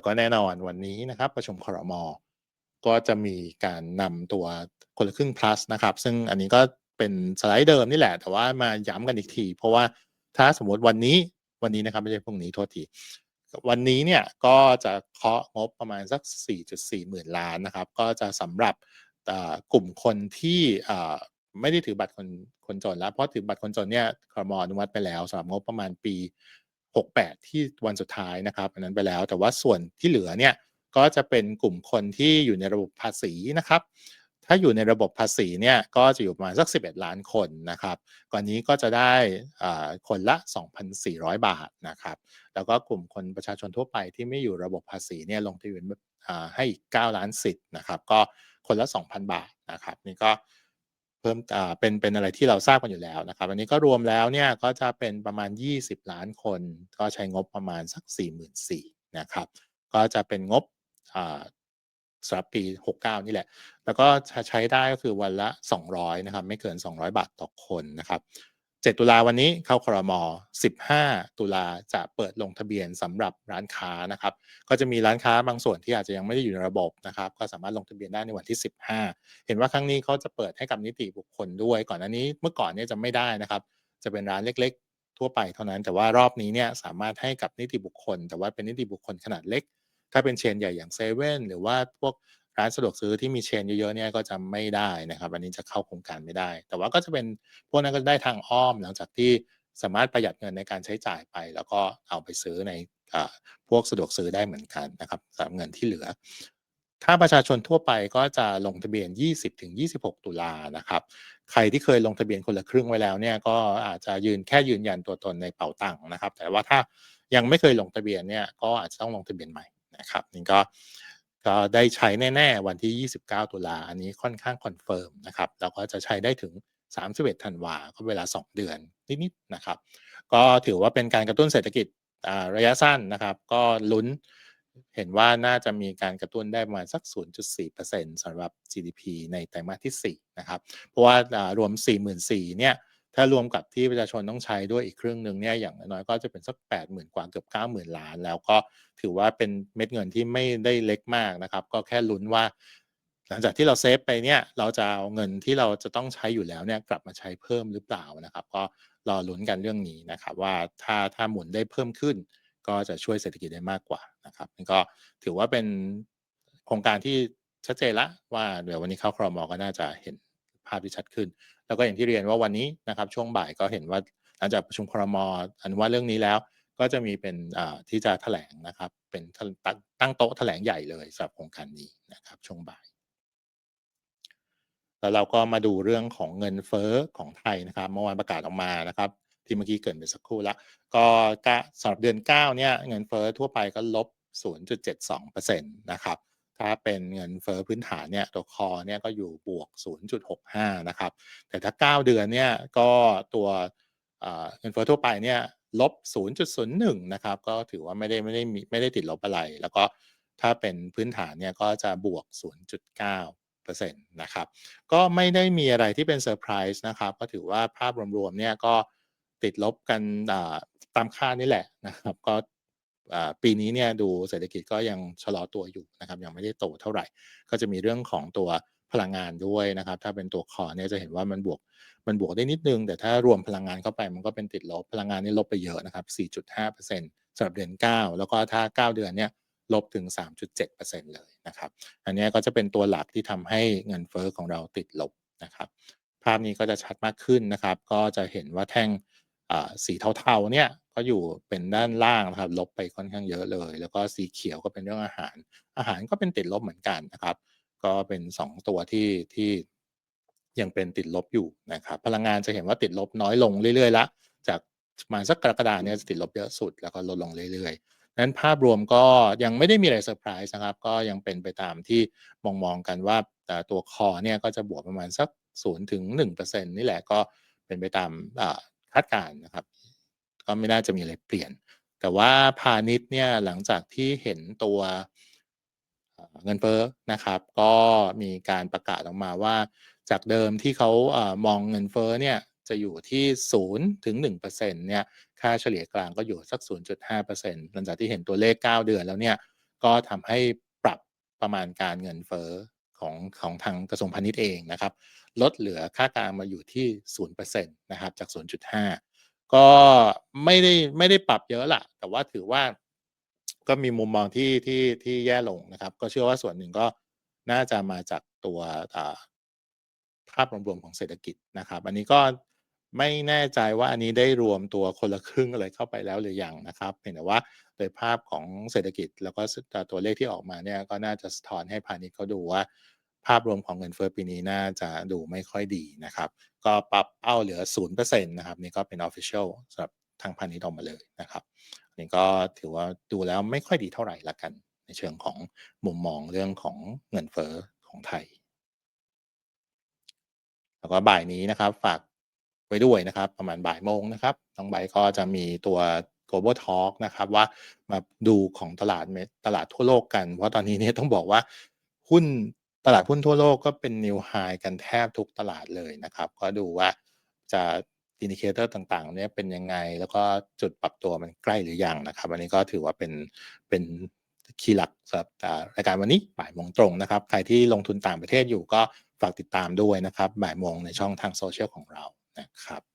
แล้วก็แน่นอนวันนี้นะครับประชุมครมก็จะมีการนำตัวคนละครึ่ง plus นะครับ ซึ่งอันนี้ก็เป็นสไลด์เดิมนี่แหละ แต่ว่ามาย้ำกันอีกที เพราะว่าถ้าสมมติวันนี้วันนี้นะครับไม่ใช่พรุ่งนี้โทษทีวันนี้เนี่ยก็จะเคาะงบประมาณสัก 4.4 หมื่นล้านนะครับ ก็จะสำหรับกลุ่มคนที่ไม่ได้ถือบัตรคนคนจนแล้ว เพราะถือบัตรคนจนเนี่ยครมอนุมัติไปแล้วสำหรับงบประมาณปี 68 ที่วันสุดท้ายนะครับอันนั้นไปแล้ว แต่ว่าส่วนที่เหลือเนี่ยก็จะเป็นกลุ่มคนที่อยู่ในระบบภาษีนะครับ ถ้าอยู่ในระบบภาษีเนี่ยก็จะอยู่ประมาณสัก 11 ล้านคนนะครับก่อนนี้ก็จะได้คนละ 2,400 บาทนะครับ แล้วก็กลุ่มคนประชาชนทั่วไปที่ไม่อยู่ระบบภาษีเนี่ยลงทะเบียนให้อีก 9 ล้านสิทธิ์นะครับ ก็คนละ 2,000 บาทนะครับ นี่ก็ เพิ่มเป็นเป็นอะไรที่เราทราบกันอยู่แล้วนะครับ อันนี้ก็รวมแล้วเนี่ยก็จะเป็นประมาณ 20 ล้านคน ก็ใช้งบประมาณสัก 44,000นะครับ ก็จะเป็นงบสำหรับปี 69 นี่แหละ แล้วก็ใช้ได้ก็คือวันละ 200 นะครับ ไม่เกิน 200 บาทต่อคนนะครับ 7 ตุลาวันนี้เข้าครม 15 ตุลาจะเปิดลงทะเบียนสำหรับร้านค้านะครับ ก็จะมีร้านค้าบางส่วนที่อาจจะยังไม่ได้อยู่ในระบบนะครับ ก็สามารถลงทะเบียนได้ในวันที่ 15 เห็นว่าครั้งนี้เขาจะเปิดให้กับนิติบุคคลด้วย ก่อนหน้านี้เมื่อก่อนเนี่ยจะไม่ได้นะครับ จะเป็นร้านเล็ก ๆ ทั่วไปเท่านั้น แต่ว่ารอบนี้เนี่ยสามารถให้กับนิติบุคคล แต่ว่าเป็นนิติบุคคลขนาดเล็ก ถ้าเป็นเชนใหญ่อย่างเซเว่นหรือว่าพวก ร้านสะดวกซื้อที่มีเชนเยอะๆเนี่ยก็จะไม่ได้นะครับ อันนี้จะเข้าโครงการไม่ได้ แต่ว่าก็จะเป็นพวกนั้นก็ได้ทางอ้อมหลังจากที่สามารถประหยัดเงินในการใช้จ่ายไป แล้วก็เอาไปซื้อในพวกสะดวกซื้อได้เหมือนกันนะครับสำหรับเงินที่เหลือ ถ้าประชาชนทั่วไปก็จะลงทะเบียน 20-26 ตุลานะครับ ใครที่เคยลงทะเบียนคนละครึ่งไว้แล้วเนี่ยก็อาจจะยืนแค่ยืนยันตัวตนในเป๋าตังค์นะครับ แต่ว่าถ้ายังไม่เคยลงทะเบียนเนี่ยก็อาจจะต้องลงทะเบียนใหม่นะครับนี่ก็ ก็ได้ใช้แน่ ๆ วันที่ 29 ตุลาอันนี้ค่อนข้างคอนเฟิร์มนะครับ แล้วก็จะใช้ได้ถึง 31 ธันวาก็เวลา 2 เดือนนิดๆนะครับ ก็ถือว่าเป็นการกระตุ้นเศรษฐกิจระยะสั้นนะครับ ก็ลุ้นเห็นว่าน่าจะมีการกระตุ้นได้ประมาณสัก 0.4%สำหรับ GDP ในไตรมาสที่ 4 นะครับ เพราะว่ารวม 44,000เนี่ย ถ้ารวมกับที่ประชาชนต้องใช้ด้วยอีกครึ่งหนึ่งเนี่ยอย่างน้อยก็จะเป็นสัก 80,000 กว่าเกือบ 90,000 ล้าน แล้วก็ถือว่าเป็นเม็ดเงินที่ไม่ได้เล็กมากนะครับ ก็แค่ลุ้นว่า หลังจากที่เราเซฟไปเนี่ยเราจะเอาเงินที่เราจะต้องใช้อยู่แล้วเนี่ยกลับมาใช้เพิ่มหรือเปล่านะครับ ก็รอลุ้นกันเรื่องนี้นะครับ ว่าถ้าถ้าหมุนได้เพิ่มขึ้น ก็จะช่วยเศรษฐกิจได้มากกว่านะครับนี่ก็ถือว่าเป็นโครงการที่ชัดเจนละว่าเดี๋ยววันนี้เข้าครมก็น่าจะเห็น ภาพที่ชัดขึ้น แล้วก็อย่างที่เรียนว่าวันนี้นะครับช่วงบ่ายก็เห็นว่าหลังจากประชุมครมอนุมัติเรื่องนี้แล้ว ก็จะมีเป็นที่จะแถลงนะครับเป็นตั้งโต๊ะแถลงใหญ่เลยสำหรับโครงการนี้นะครับช่วงบ่ายแล้วเราก็มาดูเรื่องของเงินเฟ้อของไทยนะครับเมื่อวานประกาศออกมานะครับที่เมื่อกี้เกิดไปสักครู่ล้วก็สำหรับเดือน 9เนี่ยเงินเฟ้อทั่วไปก็ลบ 0.72%นะครับ ถ้าเป็นเงินเฟ้อพื้นฐานเนี่ยตัวคอเนี่ยก็อยู่บวก 0.65 นะครับ แต่ถ้า 9 เดือนเนี่ยก็ตัวเงินเฟ้อทั่วไปเนี่ยลบ 0.01 นะครับ ก็ถือว่าไม่ได้ไม่ได้มีไม่ได้ติดลบอะไร แล้วก็ถ้าเป็นพื้นฐานเนี่ยก็จะบวก 0.9%นะครับ ก็ไม่ได้มีอะไรที่เป็นเซอร์ไพรส์นะครับ ก็ถือว่าภาพรวมๆเนี่ยก็ติดลบกันตามคาดนี่แหละนะครับ ก็ ปีนี้เนี่ยดูเศรษฐกิจก็ยังชะลอตัวอยู่นะครับยังไม่ได้โตเท่าไหร่ ก็จะมีเรื่องของตัวพลังงานด้วยนะครับ ถ้าเป็นตัวคอเนี่ยจะเห็นว่ามันบวกมันบวกได้นิดนึง แต่ถ้ารวมพลังงานเข้าไปมันก็เป็นติดลบพลังงานนี่ลบไปเยอะนะครับ 4.5%สำหรับเดือน 9 แล้วก็ถ้า 9 เดือนเนี่ยลบถึง 3.7%เลยนะครับ อันนี้ก็จะเป็นตัวหลักที่ทำให้เงินเฟ้อของเราติดลบนะครับ ภาพนี้ก็จะชัดมากขึ้นนะครับ ก็จะเห็นว่าแท่ง สีเทาๆเนี่ยก็อยู่เป็นด้านล่างนะครับลบไปค่อนข้างเยอะเลย แล้วก็สีเขียวก็เป็นเรื่องอาหาร อาหารก็เป็นติดลบเหมือนกันนะครับ ก็เป็น 2 ตัวที่ที่ยังเป็นติดลบอยู่นะครับ พลังงานจะเห็นว่าติดลบน้อยลงเรื่อยๆล้วจากมาสักกรกฎาเนี่ยจะติดลบเยอะสุดแล้วก็ลดลงเรื่อยๆนั้นภาพรวมก็ยังไม่ได้มีอะไรเซอร์ไพรส์นะครับ ก็ยังเป็นไปตามที่มองมองกันว่าตัวคอเนี่ยก็จะบวกประมาณสัก0ถึง1%นี่แหละก็เป็นไปตาม คาดการณ์นะครับ ก็ไม่น่าจะมีอะไรเปลี่ยน แต่ว่าพาณิชย์เนี่ยหลังจากที่เห็นตัวเงินเฟ้อนะครับ ก็มีการประกาศออกมาว่า จากเดิมที่เขามองเงินเฟ้อเนี่ยจะอยู่ที่0ถึง1%เนี่ยค่าเฉลี่ยกลางก็อยู่สัก 0.5%หลังจากที่เห็นตัวเลข 9 เดือนแล้วเนี่ยก็ทำให้ปรับประมาณการเงินเฟ้อ ของของทางกระทรวงพาณิชย์เองนะครับ ลดเหลือค่ากลางมาอยู่ที่ 0%นะครับจาก 0.5 ก็ไม่ได้ไม่ได้ปรับเยอะละแต่ว่าถือว่าก็มีมุมมองที่ที่ที่แย่ลงนะครับ ก็เชื่อว่าส่วนหนึ่งก็น่าจะมาจากตัวภาพรวมๆของเศรษฐกิจนะครับ อันนี้ก็ ไม่แน่ใจว่าอันนี้ได้รวมตัวคนละครึ่งอะไรเข้าไปแล้วหรือยังนะครับเห็นแต่ว่าโดยภาพของเศรษฐกิจแล้วก็ตัวเลขที่ออกมาเนี่ยก็น่าจะสะท้อนให้พาณิชย์เขาดูว่า ภาพรวมของเงินเฟ้อปีนี้น่าจะดูไม่ค่อยดีนะครับ ก็ปรับเป้าเหลือ 0%นะครับ นี่ก็เป็น official สำหรับทางพาณิชย์ออกมาเลยนะครับอันนี้ก็ถือว่าดูแล้วไม่ค่อยดีเท่าไหร่ละกัน ในเชิงของมุมมองเรื่องของเงินเฟ้อของไทย แล้วก็บ่ายนี้นะครับฝาก ไว้ด้วยนะครับ ประมาณบ่ายโมงนะครับน้องใบก็จะมีตัว global talk นะครับ ว่ามาดูของตลาดตลาดทั่วโลกกัน เพราะตอนนี้เนี่ยต้องบอกว่าหุ้นตลาดหุ้นทั่วโลกก็เป็นนิวไฮกันแทบทุกตลาดเลยนะครับ ก็ดูว่าจะอินดิเคเตอร์ต่างๆเนี่ยเป็นยังไง แล้วก็จุดปรับตัวมันใกล้หรือยังนะครับ อันนี้ก็ถือว่าเป็นเป็นคีย์หลักสำหรับรายการวันนี้บ่ายโมงตรงนะครับ ใครที่ลงทุนต่างประเทศอยู่ก็ฝากติดตามด้วยนะครับบ่ายโมงในช่องทางโซเชียลของเรา นะครับ